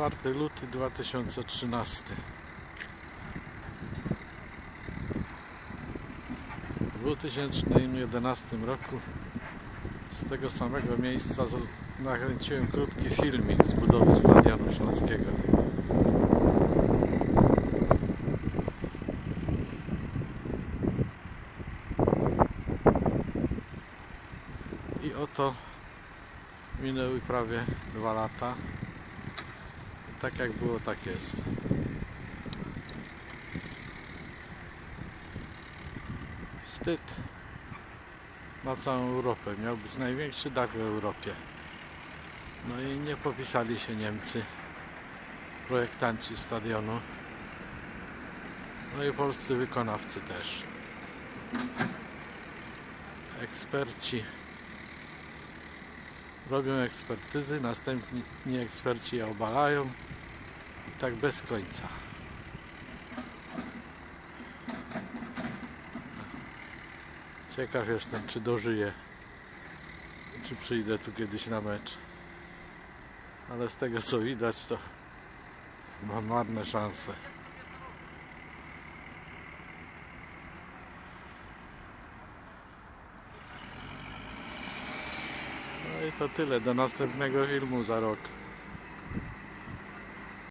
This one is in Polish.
4 luty 2013 W 2011 roku z tego samego miejsca nakręciłem krótki filmik z budowy Stadionu Śląskiego. I oto minęły prawie dwa lata. Tak jak było, tak jest. Wstyd na całą Europę. Miał być największy dach w Europie. No i nie popisali się Niemcy, projektanci stadionu. No i polscy wykonawcy też. Eksperci robią ekspertyzy, następni eksperci je obalają i tak bez końca. Ciekaw jestem, czy dożyję, czy przyjdę tu kiedyś na mecz. Ale z tego co widać, to mam marne szanse. No to tyle. Do następnego filmu za rok.